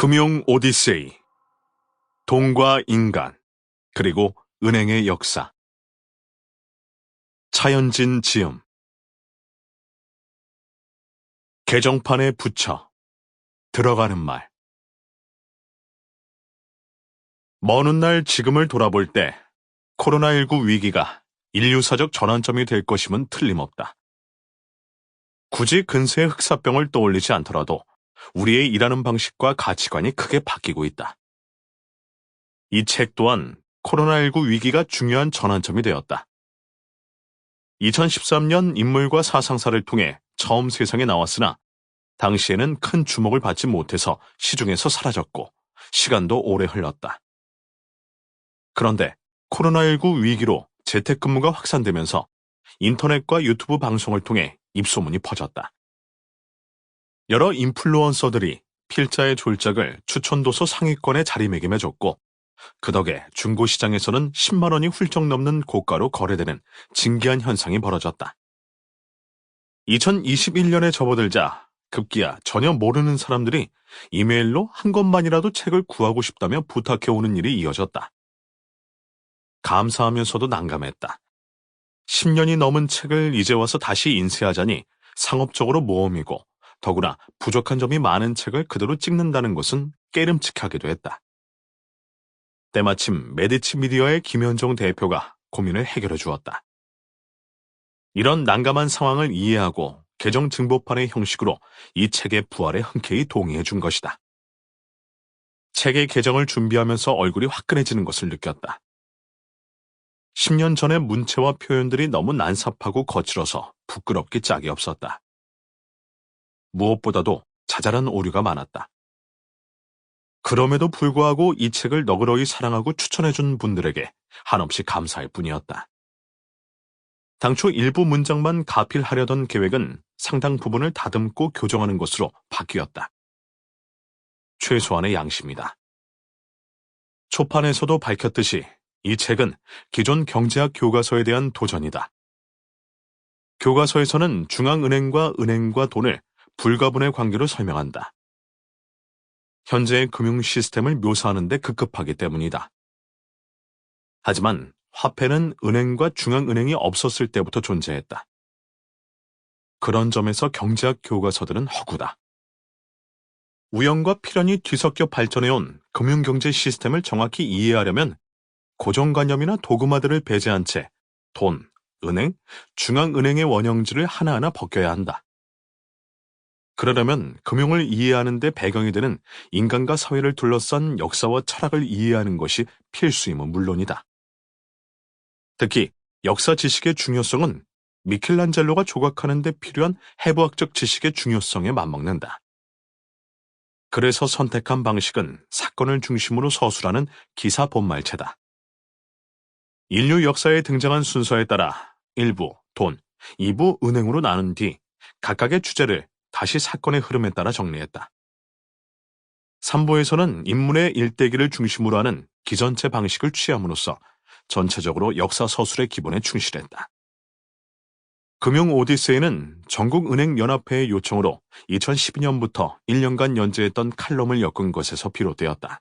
금융 오디세이, 돈과 인간, 그리고 은행의 역사. 차현진 지음. 개정판에 붙여. 들어가는 말. 먼 훗날 지금을 돌아볼 때 코로나19 위기가 인류사적 전환점이 될 것임은 틀림없다. 굳이 근세의 흑사병을 떠올리지 않더라도 우리의 일하는 방식과 가치관이 크게 바뀌고 있다. 이 책 또한 코로나19 위기가 중요한 전환점이 되었다. 2013년 인물과 사상사를 통해 처음 세상에 나왔으나 당시에는 큰 주목을 받지 못해서 시중에서 사라졌고 시간도 오래 흘렀다. 그런데 코로나19 위기로 재택근무가 확산되면서 인터넷과 유튜브 방송을 통해 입소문이 퍼졌다. 여러 인플루언서들이 필자의 졸작을 추천도서 상위권에 자리매김해줬고 그 덕에 중고 시장에서는 10만 원이 훌쩍 넘는 고가로 거래되는 진기한 현상이 벌어졌다. 2021년에 접어들자 급기야 전혀 모르는 사람들이 이메일로 한 권만이라도 책을 구하고 싶다며 부탁해오는 일이 이어졌다. 감사하면서도 난감했다. 10년이 넘은 책을 이제 와서 다시 인쇄하자니 상업적으로 모험이고 더구나 부족한 점이 많은 책을 그대로 찍는다는 것은 깨름칙하기도 했다. 때마침 메디치 미디어의 김현종 대표가 고민을 해결해 주었다. 이런 난감한 상황을 이해하고 개정 증보판의 형식으로 이 책의 부활에 흔쾌히 동의해 준 것이다. 책의 개정을 준비하면서 얼굴이 화끈해지는 것을 느꼈다. 10년 전의 문체와 표현들이 너무 난삽하고 거칠어서 부끄럽기 짝이 없었다. 무엇보다도 자잘한 오류가 많았다. 그럼에도 불구하고 이 책을 너그러이 사랑하고 추천해준 분들에게 한없이 감사할 뿐이었다. 당초 일부 문장만 가필하려던 계획은 상당 부분을 다듬고 교정하는 것으로 바뀌었다. 최소한의 양심이다. 초판에서도 밝혔듯이 이 책은 기존 경제학 교과서에 대한 도전이다. 교과서에서는 중앙은행과 은행과 돈을 불가분의 관계로 설명한다. 현재의 금융 시스템을 묘사하는 데 급급하기 때문이다. 하지만 화폐는 은행과 중앙은행이 없었을 때부터 존재했다. 그런 점에서 경제학 교과서들은 허구다. 우연과 필연이 뒤섞여 발전해온 금융경제 시스템을 정확히 이해하려면 고정관념이나 도구마들을 배제한 채 돈, 은행, 중앙은행의 원형지를 하나하나 벗겨야 한다. 그러려면 금융을 이해하는 데 배경이 되는 인간과 사회를 둘러싼 역사와 철학을 이해하는 것이 필수임은 물론이다. 특히 역사 지식의 중요성은 미켈란젤로가 조각하는 데 필요한 해부학적 지식의 중요성에 맞먹는다. 그래서 선택한 방식은 사건을 중심으로 서술하는 기사 본말체다. 인류 역사에 등장한 순서에 따라 1부 돈, 2부 은행으로 나눈 뒤 각각의 주제를 다시 사건의 흐름에 따라 정리했다. 3부에서는 인문의 일대기를 중심으로 하는 기전체 방식을 취함으로써 전체적으로 역사 서술의 기본에 충실했다. 금융 오디세이는 전국은행연합회의 요청으로 2012년부터 1년간 연재했던 칼럼을 엮은 것에서 비롯되었다.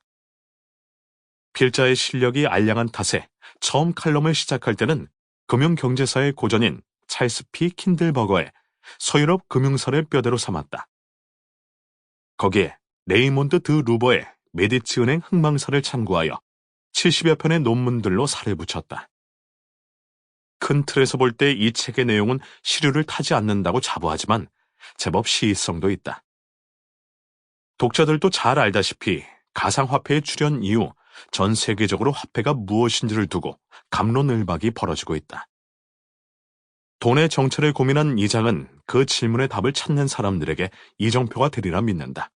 필자의 실력이 알량한 탓에 처음 칼럼을 시작할 때는 금융경제사의 고전인 찰스 피 킨들버거의 서유럽 금융사를 뼈대로 삼았다. 거기에 레이몬드 드 루버의 메디치 은행 흥망사를 참고하여 70여 편의 논문들로 살을 붙였다. 큰 틀에서 볼 때 이 책의 내용은 시류를 타지 않는다고 자부하지만 제법 시의성도 있다. 독자들도 잘 알다시피 가상화폐의 출현 이후 전 세계적으로 화폐가 무엇인지를 두고 감론을박이 벌어지고 있다. 돈의 정체를 고민한 이장은 그 질문의 답을 찾는 사람들에게 이정표가 되리라 믿는다.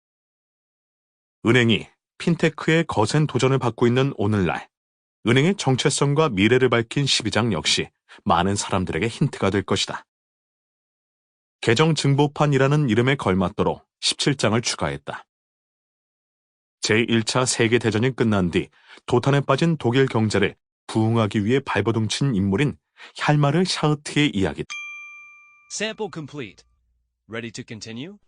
은행이 핀테크의 거센 도전을 받고 있는 오늘날, 은행의 정체성과 미래를 밝힌 12장 역시 많은 사람들에게 힌트가 될 것이다. 개정 증보판이라는 이름에 걸맞도록 17장을 추가했다. 제1차 세계대전이 끝난 뒤 도탄에 빠진 독일 경제를 부흥하기 위해 발버둥친 인물인 얄마르 샤흐트의 이야기. Sample complete. Ready to continue?